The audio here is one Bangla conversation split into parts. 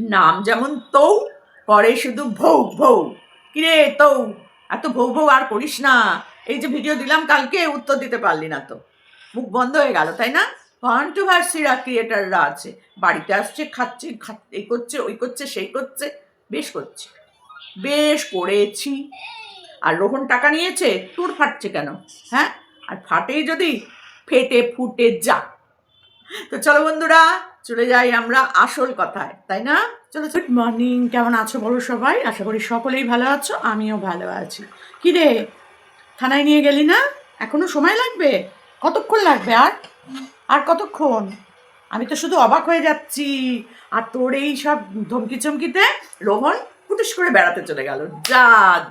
নাম যেমন তৌ, পরে শুধু ভৌ ভৌ। কিরে তৌ, এত ভৌ ভৌ আর করিস না। এই যে ভিডিও দিলাম কালকে, উত্তর দিতে পারলি না তো। মুখ বন্ধ হয়ে গেল, তাই না? কন্ট্রোভার্সিরা ক্রিয়েটাররা আছে। বাড়িতে আসছে, খাচ্ছে এই করছে, ওই করছে, সেই করছে, বেশ করছে। বেশ করেছি। আর রোহন টাকা নিয়েছে? তোর ফাটছে কেন? হ্যাঁ? আর ফাটেই যদি, ফেটে ফুটে যা। তো চলো বন্ধুরা চলে যাই আমরা আসল কথায়, তাই না? চলো গুড মর্নিং কেমন আছো বলো সবাই? আশা করি সকলেই ভালো আছো, আমিও ভালো আছি। কি রে? থানায় নিয়ে গেলি না? এখনও সময় লাগবে? কতক্ষণ লাগবে আর? আর কতক্ষণ? আমি তো শুধু অবাক হয়ে যাচ্ছি। আর তোর এই সব ধমকি চমকিতে রোহন ফুটুস করে বেড়াতে চলে গেল। যা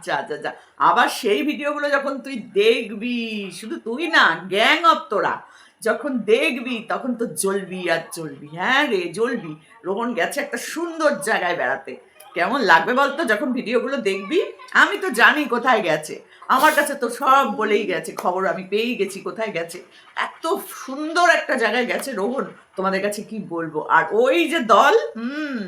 যা যা যা। আবার সেই ভিডিওগুলো যখন তুই দেখবি, শুধু তুই না, গ্যাং অফ তোরা। যখন দেখবি, তখন তো জ্বলবি আর জ্বলবি। হ্যাঁ রে, জ্বলবি। রোহন গেছে একটা সুন্দর জায়গায় বেড়াতে। কেমন লাগবে বলতো? যখন ভিডিওগুলো দেখবি, আমি তো জানি কোথায় গেছে। আমার কাছে তো সব বলেই গেছে, খবর আমি পেয়েই গেছি কোথায় গেছে। এত সুন্দর একটা জায়গায় গেছে রোহন, তোমাদের কাছে কি বলব? আর ওই যে দল, হুম,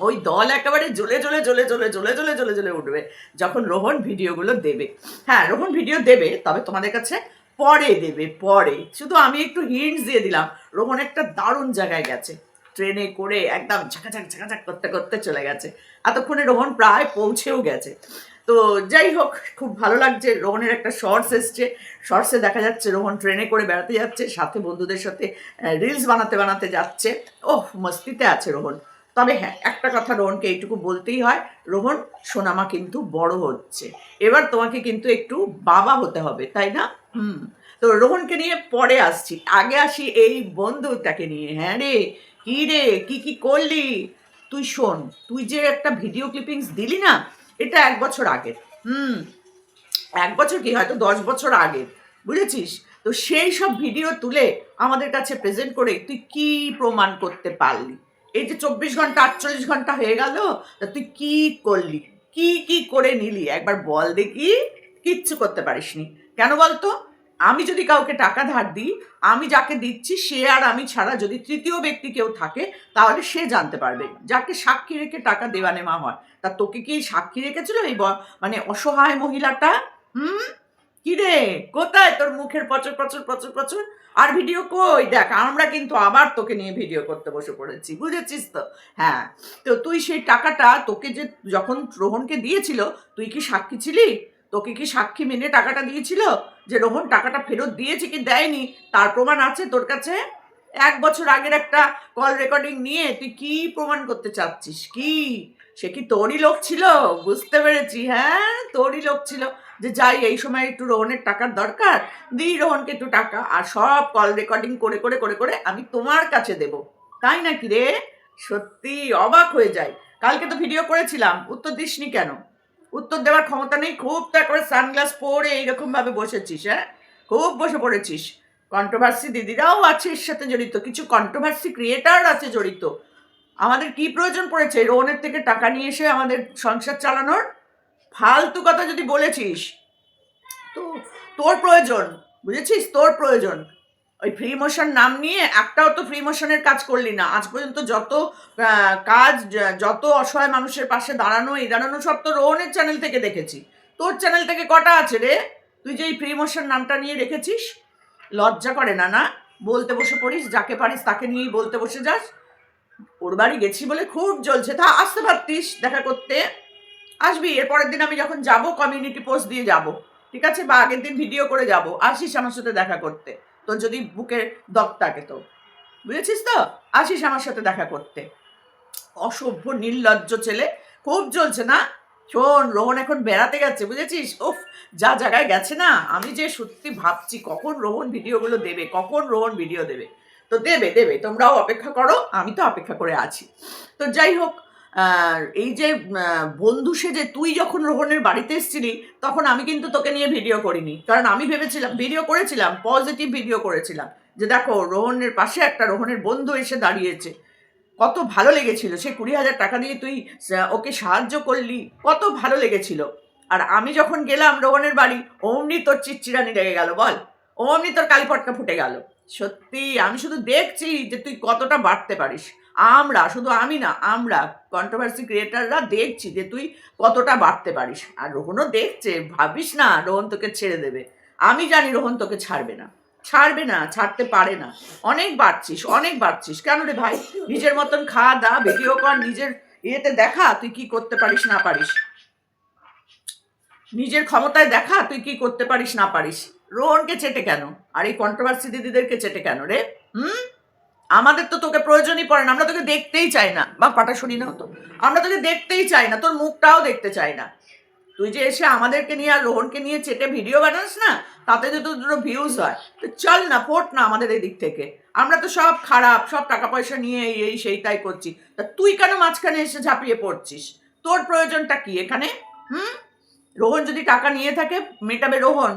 ওই দল একেবারে জ্বলে জ্বলে জ্বলে জ্বলে জ্বলে জ্বলে জ্বলে জ্বলে উঠবে যখন রোহন ভিডিওগুলো দেবে। হ্যাঁ রোহন ভিডিও দেবে, তবে তোমাদের কাছে পরে দেবে, পরে। শুধু আমি একটু হিন্টস দিয়ে দিলাম। রোহন একটা দারুণ জায়গায় গেছে। ট্রেনে করে একদম ঝাঁকাঝাক ঝাঁকাঝাক করতে করতে চলে গেছে। এতক্ষণে রোহন প্রায় পৌঁছেও গেছে। তো যাই হোক, খুব ভালো লাগছে। রোহনের একটা শর্টস এসছে। শর্টসে দেখা যাচ্ছে রোহন ট্রেনে করে বেড়াতে যাচ্ছে, সাথে বন্ধুদের সাথে রিলস বানাতে বানাতে যাচ্ছে। ওহ, মস্তিতে আছে রোহন। তবে হ্যাঁ একটা কথা রোহনকে এইটুকু বলতেই হয়, রোহন, সোনামা কিন্তু বড় হচ্ছে। এবার তোমাকে কিন্তু একটু বাবা হতে হবে, তাই না? হুম। তো রোহনকে নিয়ে পরে আসছি। আগে আসি এই বন্ধুটাকে নিয়ে। হ্যাঁ রে, কি রে, কী কী করলি? তুই শোন, তুই যে একটা ভিডিও ক্লিপিংস দিলি না, এটা এক বছর আগের হুম। এক বছর কি? হয়তো দশ বছর আগের বুঝেছিস? তো সেই সব ভিডিও তুলে আমাদের কাছে প্রেজেন্ট করে তুই কি প্রমাণ করতে পারলি? এই যে চব্বিশ ঘণ্টা, আটচল্লিশ ঘণ্টা হয়ে গেল, তা তুই কি করলি? কি কি করে নিলি? একবার বল দেখি। কিচ্ছু করতে পারিসনি। কেন বলতো? আমি যদি কাউকে টাকা ধার দিই, আমি যাকে দিচ্ছি, সে আর আমি ছাড়া যদি তৃতীয় ব্যক্তি কেউ থাকে, তাহলে সে জানতে পারবে। যাকে সাক্ষী রেখে টাকা দেওয়া নেওয়া হয়। তা তোকে কি সাক্ষী রেখেছিল এই মানে অসহায় মহিলাটা? হুম? কি রে কোথায় তোর মুখের পচর পচর পচর পচর আর ভিডিও কই? দেখ, আমরা কিন্তু আবার তোকে নিয়ে ভিডিও করতে বসে পড়েছি, বুঝেছিস তো? হ্যাঁ তো তুই সেই টাকাটা তোকে যে যখন রোহনকে দিয়েছিল, তুই কি সাক্ষী ছিলি? তোকে কি সাক্ষী মেনে টাকাটা দিয়েছিল? যে রোহন টাকাটা ফেরত দিয়েছে কি দেয়নি? তার প্রমাণ আছে তোর কাছে? এক বছর আগের একটা কল রেকর্ডিং নিয়ে তুই কি প্রমাণ করতে চাচ্ছিস? কি? সে কি তোরই লোক ছিল? বুঝতে পেরেছি হ্যাঁ? তোরই লোক ছিল। যে যাই, এই সময় একটু রোহনের টাকার দরকার? দিই রোহনকে একটু টাকা, আর সব কল রেকর্ডিং করে করে করে করে আমি তোমার কাছে দেব। তাই নাকি রে? সত্যি অবাক হয়ে যায় কালকে তো ভিডিও করেছিলাম, উত্তর দিসনি কেন? উত্তর দেওয়ার ক্ষমতা নেই, খুব তো একবারে সানগ্লাস পরে এইরকমভাবে বসেছিস হ্যাঁ? খুব বসে পড়েছিস। কন্ট্রোভার্সি দিদিরাও আছে এর সাথে জড়িত, কিছু কন্ট্রোভার্সি ক্রিয়েটার আছে জড়িত। আমাদের কি প্রয়োজন পড়েছে? রোহনের থেকে টাকা নিয়ে এসে আমাদের সংসার চালানোর? ফালতু কথা যদি বলেছিস, তো তোর প্রয়োজন, বুঝেছিস? তোর প্রয়োজন। ওই ফ্রি মোশন নাম নিয়ে একটাও তো ফ্রি মোশনের কাজ করলি না। আজ পর্যন্ত যত কাজ যত অসহায় মানুষের পাশে দাঁড়ানো, এই দাঁড়ানো সব তো রোহনের চ্যানেল থেকে দেখেছি। তোর চ্যানেল থেকে কটা আছে রে? তুই যে এই ফ্রি মোশন নামটা নিয়ে রেখেছিস? লজ্জা করে না না বলতে বসে পড়িস, যাকে পারিস তাকে নিয়েই বলতে বসে যাস। ওর বাড়ি গেছি বলে খুব জ্বলছে। তা আসতে পারতিস দেখা করতে। আসবি, এরপরের দিন আমি যখন যাব কমিউনিটি পোস্ট দিয়ে যাব। ঠিক আছে? বা আগের দিন ভিডিও করে যাব। আসিস আমার সাথে দেখা করতে। তোর যদি বুকের দপ থাকে তো। বুঝেছিস তো? আসিস আমার সাথে দেখা করতে। অসভ্য, নির্লজ্জ ছেলে। খুব জ্বলছে না? শোন, রোহন এখন বেড়াতে গেছে, বুঝেছিস? ওফ যা জায়গায় গেছে না? আমি যে সত্যি ভাবছি, কখন রোহন ভিডিওগুলো দেবে? কখন রোহন ভিডিও দেবে? তো দেবে দেবে, তোমরাও অপেক্ষা করো, আমি তো অপেক্ষা করে আছি। তো যাই হোক এই যে বন্ধু সেজে তুই যখন রোহনের বাড়িতে এসেছিলি, তখন আমি কিন্তু তোকে নিয়ে ভিডিও করিনি। কারণ আমি ভেবেছিলাম, ভিডিও করেছিলাম পজিটিভ ভিডিও করেছিলাম, যে দেখো, রোহনের পাশে একটা রোহনের বন্ধু এসে দাঁড়িয়েছে। কত ভালো লেগেছিল, সে কুড়ি হাজার টাকা দিয়ে তুই ওকে সাহায্য করলি, কত ভালো লেগেছিল। আর আমি যখন গেলাম রোহনের বাড়ি, অমনি তোর চিচ্চিরানি লেগে গেল, বল। অমনি তোর কালীপটকা ফুটে গেল। সত্যি, আমি শুধু দেখছি যে তুই কতটা বাড়তে পারিস। আমরা, শুধু আমি না, আমরা কন্ট্রোভার্সি ক্রিয়েটাররা দেখছি যে তুই কতটা বাড়তে পারিস। আর রোহনও দেখছে, ভাবিস না রোহন তোকে ছেড়ে দেবে। আমি জানি রোহন তোকে ছাড়বে না। ছাড়বে না, ছাড়তে পারে না। অনেক বাড়ছিস অনেক বাড়ছিস। কেন রে ভাই? নিজের মতন খাওয়া দা, ভিডিও কর, নিজের ইয়েতে দেখা তুই কি করতে পারিস, না পারিস। নিজের ক্ষমতায় দেখা তুই কি করতে পারিস, না পারিস। রোহনকে চেটে কেন? আর এই কন্ট্রোভার্সি দিদিদেরকে চেটে কেন রে? হুম? আমাদের তো তোকে প্রয়োজনই পড়ে না, আমরা তোকে দেখতেই চাই না। বা পাটা শুনি না তো। আমরা তোকে দেখতেই চাই না, তোর মুখটাও দেখতে চাই না। তুই যে এসে আমাদেরকে নিয়ে আর রোহনকে নিয়ে চেটে ভিডিও বানাস না, তাতে যদি দুটো ভিউজ হয়, তো চল না, ফোট না আমাদের এই দিক থেকে। আমরা তো সব খারাপ, সব টাকা পয়সা নিয়ে এই এই, সেই, তাই করছি। তা তুই কেন মাঝখানে এসে ঝাঁপিয়ে পড়ছিস? তোর প্রয়োজনটা কি এখানে? হুম? রোহন যদি টাকা নিয়ে থাকে, মেটাবে রোহন।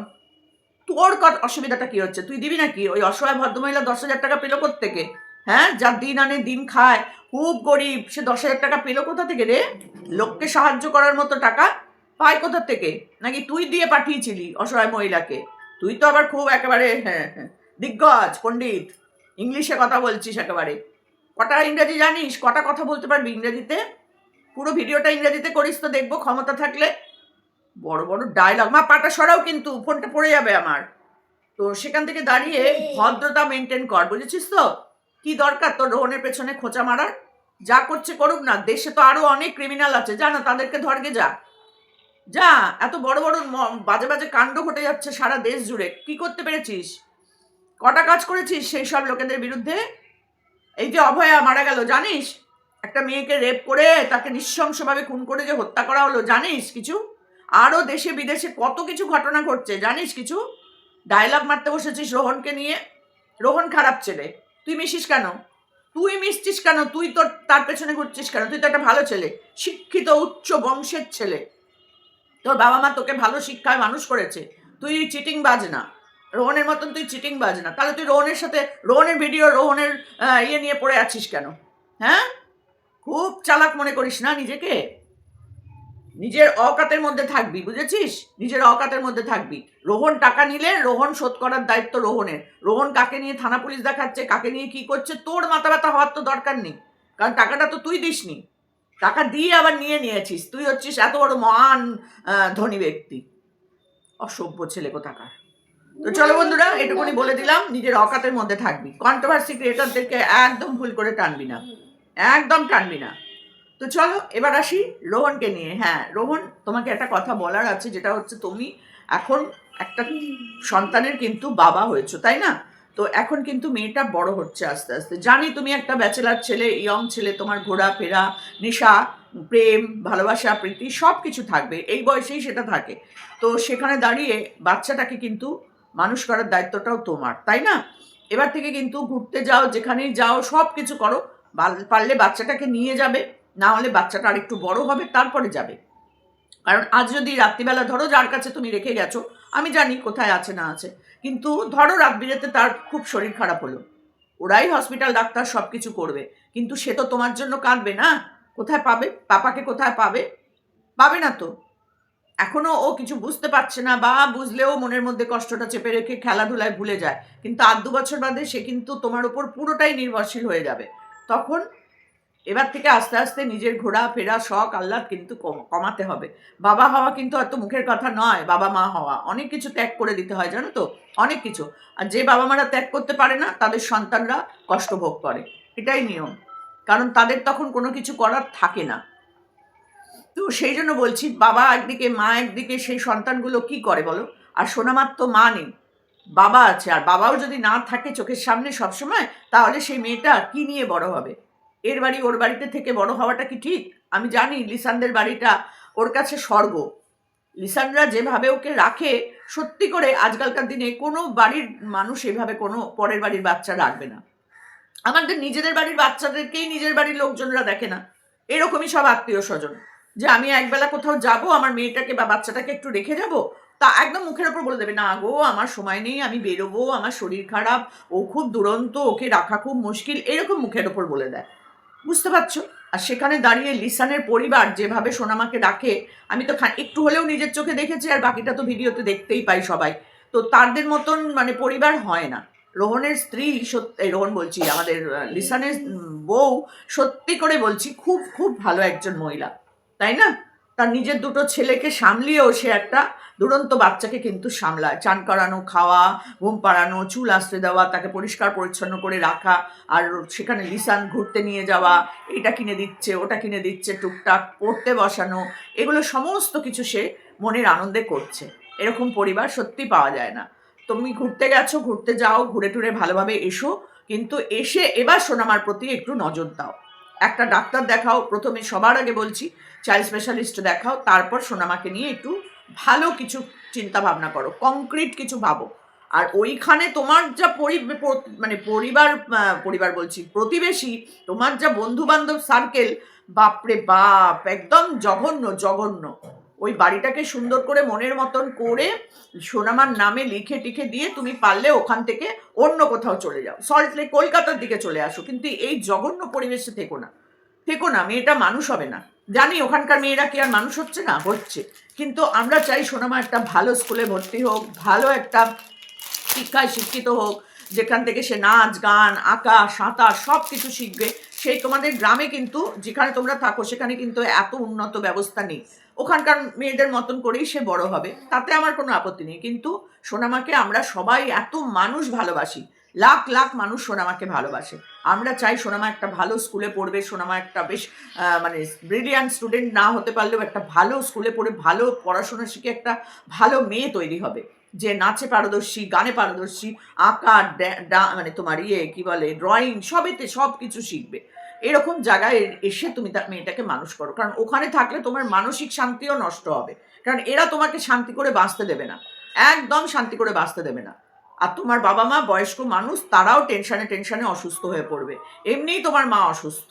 তোর অসুবিধাটা কি হচ্ছে? তুই দিবি নাকি? ওই অসহায় ভদ্রমহিলা দশ হাজার টাকা পেল থেকে হ্যাঁ? যার দিন আনে দিন খায়। খুব গরিব, সে দশ হাজার টাকা পেল কোথা থেকে রে? লোককে সাহায্য করার মতো টাকা পায় কোথা থেকে? নাকি তুই দিয়ে পাঠিয়েছিলি অসহায় মহিলাকে? তুই তো আবার খুব একেবারে হ্যাঁ হ্যাঁ দিগ্গজ, পণ্ডিত। ইংলিশে কথা বলছিস একেবারে। কটা ইংরেজি জানিস? কটা কথা বলতে পারবি ইংরেজিতে? পুরো ভিডিওটা ইংরেজিতে করিস তো দেখব, ক্ষমতা থাকলে। বড় বড় ডায়লগ মা, পাটা সরাও কিন্তু, ফোনটা পড়ে যাবে আমার। তো সেখান থেকে দাঁড়িয়ে ভদ্রতা মেনটেন কর, বুঝেছিস তো? কি দরকার তোর রোহনের পেছনে খোঁচা মারার? যা করছে করুক না, দেশে তো আরও অনেক ক্রিমিনাল আছে। যা না, তাদেরকে ধরগে যা। যা, এত বড় বড় বাজে বাজে কাণ্ড ঘটে যাচ্ছে সারা দেশ জুড়ে। কি করতে পেরেছিস? কটা কাজ করেছিস সেই সব লোকেদের বিরুদ্ধে? এই যে অভয়া মারা গেল, জানিস? একটা মেয়েকে রেপ করে তাকে নৃশংসভাবে খুন করে যে হত্যা করা হলো, জানিস কিছু? আরও দেশে বিদেশে কত কিছু ঘটনা ঘটছে, জানিস কিছু? ডায়লগ মারতে বসেছিস রোহনকে নিয়ে। রোহন খারাপ ছেলে। তুই মিশিস কেন? তুই মিশছিস কেন? তুই তোর, তার পেছনে ঘুরছিস কেন? তুই তো একটা ভালো ছেলে, শিক্ষিত, উচ্চ বংশের ছেলে। তোর বাবা মা তোকে ভালো শিক্ষায় মানুষ করেছে। তুই চিটিং বাজ না। রোহনের মতন তুই চিটিং বাজ না। তাহলে তুই রোহনের সাথে, রোহনের ভিডিও রোহনের ইয়ে নিয়ে পড়ে আছিস কেন? হ্যাঁ? খুব চালাক মনে করিস না নিজেকে? নিজের অকাতের মধ্যে থাকবি, বুঝেছিস? নিজের অকাতের মধ্যে থাকবি। রোহন টাকা নিলে রোহন শোধ করার দায়িত্ব রোহনের। রোহন কাকে নিয়ে থানা পুলিশ দেখাচ্ছে, কাকে নিয়ে কি করছে, তোর মাথা ব্যথা হওয়ার তো দরকার নেই। কারণ টাকাটা তো তুই দিসনি। টাকা দিয়ে আবার নিয়ে নিয়েছিস। তুই হচ্ছিস এত বড় মহান ধনী ব্যক্তি। অসভ্য ছেলে কোথাকার। তো চলো বন্ধুরা, এটুকুনি বলে দিলাম, নিজের অকাতের মধ্যে থাকবি। কন্ট্রোভার্সি ক্রিয়েটারদেরকে একদম ভুল করে টানবি না। একদম টানবি না। তো চলো, এবার আসি রোহনকে নিয়ে। হ্যাঁ রোহন, তোমাকে একটা কথা বলার আছে, যেটা হচ্ছে তুমি এখন একটা সন্তানের কিন্তু বাবা হয়েছো, তাই না? তো এখন কিন্তু মেয়েটা বড় হচ্ছে আস্তে আস্তে। জানি তুমি একটা ব্যাচেলার ছেলে, ইয়ং ছেলে, তোমার ঘোরাফেরা, নেশা, প্রেম, ভালোবাসা, প্রীতি সব কিছু থাকবে, এই বয়সেই সেটা থাকে। তো সেখানে দাঁড়িয়ে বাচ্চাটাকে কিন্তু মানুষ করার দায়িত্বটাও তোমার, তাই না? এবার থেকে কিন্তু ঘুরতে যাও, যেখানেই যাও সব কিছু করো পারলে বাচ্চাটাকে নিয়ে যাবে। না হলে বাচ্চাটা আরেকটু বড় হবে, তারপরে যাবে। কারণ আজ যদি রাত্রিবেলা ধরো যার কাছে তুমি রেখে গেছো, আমি জানি কোথায় আছে না আছে, কিন্তু ধরো রাত বিরেতে তার খুব শরীর খারাপ হলো, ওরাই হসপিটাল ডাক্তার সব কিছু করবে, কিন্তু সে তো তোমার জন্য কাঁদবে না? কোথায় পাবে? পাপাকে কোথায় পাবে? পাবে না তো। এখনও ও কিছু বুঝতে পারছে না বা বুঝলেও মনের মধ্যে কষ্টটা চেপে রেখে খেলাধুলায় ভুলে যায়, কিন্তু আধ দু বছর বাদে সে কিন্তু তোমার উপর পুরোটাই নির্ভরশীল হয়ে যাবে। তখন এবার থেকে আস্তে আস্তে নিজের ঘোরা ফেরা, শখ, আহ্লাদ কিন্তু কমাতে হবে। বাবা হওয়া কিন্তু এত মুখের কথা নয়, বাবা মা হওয়া। অনেক কিছু ত্যাগ করে দিতে হয়, জানো তো? অনেক কিছু। আর যে বাবা মারা ত্যাগ করতে পারে না, তাদের সন্তানরা কষ্ট ভোগ করে। এটাই নিয়ম। কারণ তাদের তখন কোনো কিছু করার থাকে না। তো সেই জন্য বলছি, বাবা একদিকে, মা একদিকে সেই সন্তানগুলো কি করে বলো? আর সোনামার তো মা নেই। বাবা আছে। আর বাবাও যদি না থাকে চোখের সামনে সবসময়, তাহলে সেই মেয়েটা কি নিয়ে বড় হবে? এর বাড়ি ওর বাড়িতে থেকে বড় হওয়াটা কি ঠিক? আমি জানি লিসানদের বাড়িটা ওর কাছে স্বর্গ। লিসানরা যেভাবে ওকে রাখে, সত্যি করে আজকালকার দিনে কোনো বাড়ির মানুষ এভাবে কোনো পরের বাড়ির বাচ্চা রাখবে না। আমাদের নিজেদের বাড়ির বাচ্চাদেরকেই নিজের বাড়ির লোকজনরা দেখে না। এরকমই সব আত্মীয় স্বজন যে আমি একবেলা কোথাও যাব, আমার মেয়েটাকে বা বাচ্চাটাকে একটু রেখে যাব, তা একদম মুখের ওপর বলে দেবে, না গো, আমার সময় নেই, আমি বেরোবো, আমার শরীর খারাপ, ও খুব দুরন্ত, ওকে রাখা খুব মুশকিল। এরকম মুখের ওপর বলে দেয়। বুঝতে পারছ? আর সেখানে দাঁড়িয়ে লিসানের পরিবার যেভাবে সোনামাকে ডাকে, আমি তো একটু হলেও নিজের চোখে দেখেছি আর বাকিটা তো ভিডিওতে দেখতেই পাই সবাই। তো তাদের মতন মানে পরিবার হয় না। রোহনের স্ত্রী সত্যি রোহন বলছি, আমাদের লিসানের বউ সত্যি করে বলছি, খুব খুব ভালো একজন মহিলা। তাই না? তার নিজের দুটো ছেলেকে সামলিয়েও সে একটা দুরন্ত বাচ্চাকে কিন্তু সামলায়। চান করানো, খাওয়া, ঘুম পাড়ানো, চুল আসতে দেওয়া, তাকে পরিষ্কার পরিচ্ছন্ন করে রাখা আর সেখানে লিসান ঘুরতে নিয়ে যাওয়া এটা কিনে দিচ্ছে, ওটা কিনে দিচ্ছে, টুকটাক পড়তে বসানো, এগুলো সমস্ত কিছু সে মনের আনন্দে করছে। এরকম পরিবার সত্যি পাওয়া যায় না। তুমি ঘুরতে গেছো, ঘুরতে যাও, ঘুরে টুরে ভালোভাবে এসো, কিন্তু এসে এবার সোনামার প্রতি একটু নজর দাও। একটা ডাক্তার দেখাও, প্রথমে সবার আগে বলছি চাইল্ড স্পেশালিস্ট দেখাও, তারপর সোনামাকে নিয়ে একটু ভালো কিছু চিন্তা ভাবনা করো কংক্রিট কিছু ভাবো। আর ওইখানে তোমার যা পরি মানে পরিবার পরিবার বলছি, প্রতিবেশী, তোমার যা বন্ধু বান্ধব সার্কেল বাপরে বাপ, একদম জঘন্য জঘন্য। ওই বাড়িটাকে সুন্দর করে মনের মতন করে সোনামার নামে লিখে টিখে দিয়ে তুমি পারলে ওখান থেকে অন্য কোথাও চলে যাও। সল্ট লেক কলকাতার দিকে চলে আসো, কিন্তু এই জঘন্য পরিবেশে থেকো না। থেকো না, মেয়েটা মানুষ হবে না। জানি ওখানকার মেয়েরা কি আর মানুষ হচ্ছে না, হচ্ছে। কিন্তু আমরা চাই সোনামা একটা ভালো স্কুলে ভর্তি হোক, ভালো একটা শিক্ষায় শিক্ষিত হোক, যেখান থেকে সে নাচ, গান, আঁকা, সাঁতার সব কিছু শিখবে। সেই তোমাদের গ্রামে কিন্তু, যেখানে তোমরা থাকো, সেখানে কিন্তু এত উন্নত ব্যবস্থা নেই। ওখানকার মেয়েদের মতন করেই সে বড় হবে, তাতে আমার কোনো আপত্তি নেই। কিন্তু সোনামাকে আমরা সবাই এত মানুষ ভালোবাসি, লাখ লাখ মানুষ সোনামাকে ভালোবাসে। আমরা চাই সোনামা একটা ভালো স্কুলে পড়বে, সোনামা একটা বেশ মানে ব্রিলিয়ান্ট স্টুডেন্ট না হতে পারলেও একটা ভালো স্কুলে পড়ে, ভালো পড়াশোনা শিখে একটা ভালো মেয়ে তৈরি হবে। যে নাচে পারদর্শী, গানে পারদর্শী আঁকা মানে তোমার ইয়ে কি বলে ড্রয়িং সবেতে সব কিছু শিখবে। এরকম জায়গায় এসে তুমি তার মেয়েটাকে মানুষ করো। কারণ ওখানে থাকলে তোমার মানসিক শান্তিও নষ্ট হবে। কারণ এরা তোমাকে শান্তি করে বাঁচতে দেবে না। একদম শান্তি করে বাঁচতে দেবে না। আর তোমার বাবা মা বয়স্ক মানুষ, তারাও টেনশনে টেনশনে অসুস্থ হয়ে পড়বে। এমনিই তোমার মা অসুস্থ।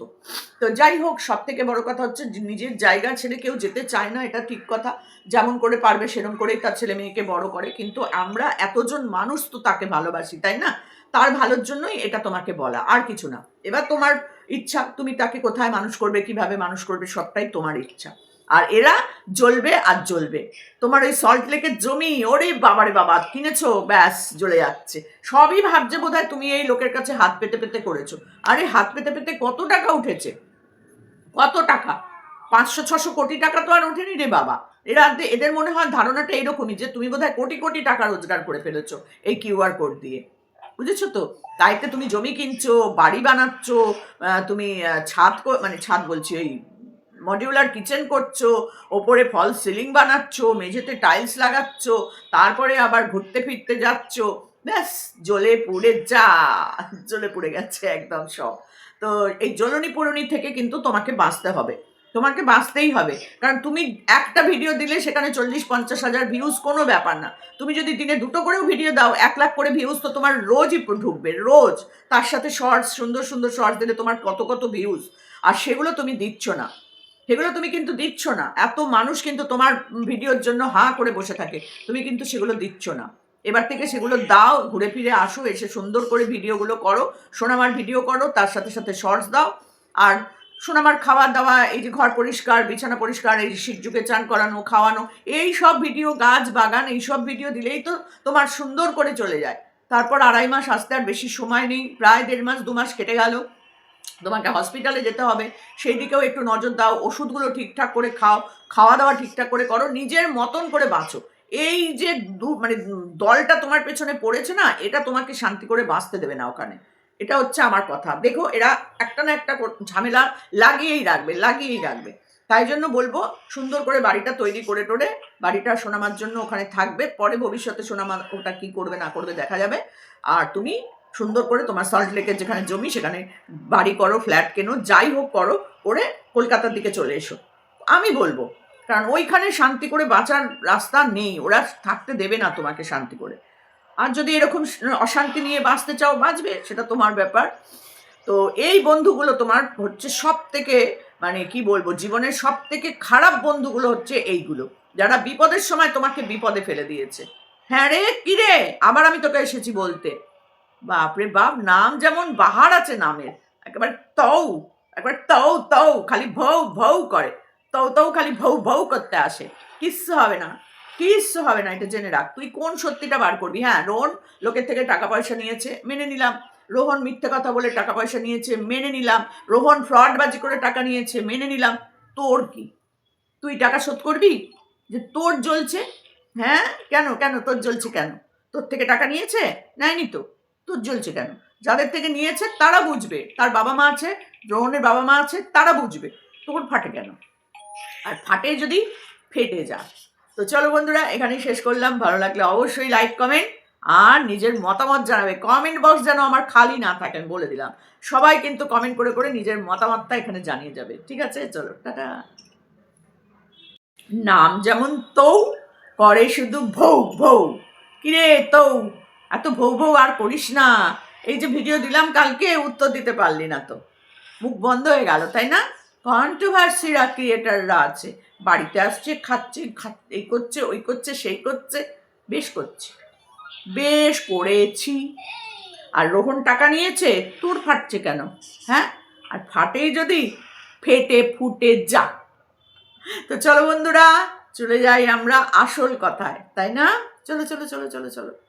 তো যাই হোক সব থেকে বড় কথা হচ্ছে নিজের জায়গা ছেড়ে কেউ যেতে চায় না, এটা ঠিক কথা। যেমন করে পারবে সেরকম করেই তার ছেলে মেয়েকে বড় করে। কিন্তু আমরা এতজন মানুষ তো তাকে ভালোবাসি, তাই না? তার ভালোর জন্যই এটা তোমাকে বলা, আর কিছু না। এবার তোমার ইচ্ছা, তুমি তাকে কোথায় মানুষ করবে, কীভাবে মানুষ করবে, সবটাই তোমার ইচ্ছা। আর এরা জ্বলবে আর জ্বলবে। তোমার ওই সল্ট লেকের জমি, ওরে বাবারে বাবা, কিনেছো? ব্যাস, জ্বলে যাচ্ছে। সবই ভাবছে বোধহয় তুমি এই লোকের কাছে হাত পেতে পেতে করেছ। আরে হাত পেতে পেতে কত টাকা উঠেছে? কত টাকা? পাঁচশো, ছশো কোটি টাকা তো আর ওঠেনি রে বাবা। এরা এদের মনে হয় ধারণাটা এরকমই যে তুমি বোধহয় কোটি কোটি টাকা রোজগার করে ফেলেছো এই কিউআর কোড দিয়ে। বুঝেছ তো? তাইতে তুমি জমি কিনছো, বাড়ি বানাচ্ছ তুমি ছাদ মানে ছাদ বলছি, ওই মডিউলার কিচেন করছ, ওপরে ফল সিলিং বানাচ্ছ, মেঝেতে টাইলস লাগাচ্ছ, তারপরে আবার ঘুরতে ফিরতে যাচ্ছ, ব্যাস, জ্বলে পুড়ে যা, জ্বলে পুড়ে গেছে একদম সব। তো এই জ্বলনি পুরনি থেকে কিন্তু তোমাকে বাঁচতে হবে, তোমাকে বাঁচতেই হবে। কারণ তুমি একটা ভিডিও দিলে সেখানে চল্লিশ পঞ্চাশ হাজার ভিউজ কোনো ব্যাপার না। তুমি যদি দিনে দুটো করেও ভিডিও দাও, এক লাখ করে ভিউজ তো তোমার রোজই ঢুকবে, রোজ। তার সাথে শর্টস সুন্দর সুন্দর শর্টস দিলে তোমার কত কত ভিউজ আর সেগুলো তুমি দিচ্ছ না। সেগুলো তুমি কিন্তু দিচ্ছ না। এত মানুষ কিন্তু তোমার ভিডিওর জন্য হা করে বসে থাকে। তুমি কিন্তু সেগুলো দিচ্ছ না। এবার থেকে সেগুলো দাও, ঘুরে ফিরে আসো, এসে সুন্দর করে ভিডিওগুলো করো। সোনামার ভিডিও করো, তার সাথে সাথে শর্টস দাও। আর সোনামার খাওয়া দাওয়া, এই যে ঘর পরিষ্কার, বিছানা পরিষ্কার, এই শিবযুগে চান করানো, খাওয়ানো, এই সব ভিডিও, গাছ, বাগান, এই সব ভিডিও দিলেই তো তোমার সুন্দর করে চলে যায়। তারপর আড়াই মাস আসতে আর বেশি সময় নেই, প্রায় দেড় মাস, দু মাস কেটে গেল। তোমাকে হসপিটালে যেতে হবে সেই দিকেও একটু নজর দাও, ওষুধগুলো ঠিকঠাক করে খাও খাওয়া দাওয়া ঠিকঠাক করে করো, নিজের মতন করে বাঁচো। এই যে মানে দলটা তোমার পেছনে পড়েছে না, এটা তোমাকে শান্তি করে বাঁচতে দেবে না ওখানে। এটা হচ্ছে আমার কথা। দেখো, এরা একটা না একটা ঝামেলা লাগিয়েই রাখবে লাগিয়েই রাখবে। তাই জন্য বলব, সুন্দর করে বাড়িটা তৈরি করে টোরে, বাড়িটা সোনামার জন্য ওখানে থাকবে, পরে ভবিষ্যতে সোনামা ওটা কি করবে না করবে দেখা যাবে। আর তুমি সুন্দর করে তোমার সল্ট লেকের যেখানে জমি, সেখানে বাড়ি করো ফ্ল্যাট কেনো, যাই হোক করো, করে কলকাতার দিকে চলে এসো। আমি বলব, কারণ ওইখানে শান্তি করে বাঁচার রাস্তা নেই, ওরা থাকতে দেবে না তোমাকে শান্তি করে। আর যদি এরকম অশান্তি নিয়ে বাঁচতে চাও, বাঁচবে, সেটা তোমার ব্যাপার। তো এই বন্ধুগুলো তোমার হচ্ছে সব থেকে মানে কি বলব, জীবনের সব থেকে খারাপ বন্ধুগুলো হচ্ছে এইগুলো। যারা বিপদের সময় তোমাকে বিপদে ফেলে দিয়েছে। হ্যাঁ রে, কিরে? আবার আমি তোকে এসেছি বলতে। বাপরে বাপ, নাম যেমন বাহার আছে নামের, একেবারে তৌ একবার তৌ তৌ খালি ভৌ ভৌ করে তৌ তৌ খালি ভৌ ভৌ করতে আসে। কিচ্ছু হবে না, কিচ্ছু হবে না, এটা জেনে রাখ। তুই কোন সত্যিটা বার করবি? হ্যাঁ রোহন লোকের থেকে টাকা পয়সা নিয়েছে, মেনে নিলাম। রোহন মিথ্যে কথা বলে টাকা পয়সা নিয়েছে, মেনে নিলাম। রোহন ফ্রডবাজি করে টাকা নিয়েছে, মেনে নিলাম। তোর কি? তুই টাকা শোধ করবি? যে তোর জ্বলছে? হ্যাঁ? কেন? কেন? তোর জ্বলছে কেন? তোর থেকে টাকা নিয়েছে? নেয়নি তো? তোর জ্বলছে কেন? যাদের থেকে নিয়েছে তারা বুঝবে। তার বাবা মা আছে রোহনের বাবা মা আছে, তারা বুঝবে। তোর ফাটে কেন? আর ফাটে যদি ফেটে যা তো চলো বন্ধুরা, এখানেই শেষ করলাম। ভালো লাগলে অবশ্যই লাইক কমেন্ট আর নিজের মতামত জানাবে। কমেন্ট বক্স যেন আমার খালি না থাকেন বলে দিলাম। সবাই কিন্তু কমেন্ট করে করে নিজের মতামতটা এখানে জানিয়ে যাবে। ঠিক আছে? চলো, টাটা। নাম যেমন তৌ, করে শুধু ভৌ ভৌ। কিরে তৌ এত ভৌ ভৌ আর করিস না। এই যে ভিডিও দিলাম কালকে, উত্তর দিতে পারলি না তো। মুখ বন্ধ হয়ে গেল, তাই না? কন্ট্রোভার্সিরা ক্রিয়েটাররা আছে। বাড়িতে আসছে, খাচ্ছে এই করছে, ওই করছে, সেই করছে, বেশ করছে। বেশ করেছি। আর রোহন টাকা নিয়েছে, তোর ফাটছে কেন? হ্যাঁ? আর ফাটেই যদি ফেটে ফুটে যা। তো চলো বন্ধুরা, চলে যাই আমরা আসল কথায়, তাই না? চলো চলো চলো চলো চলো।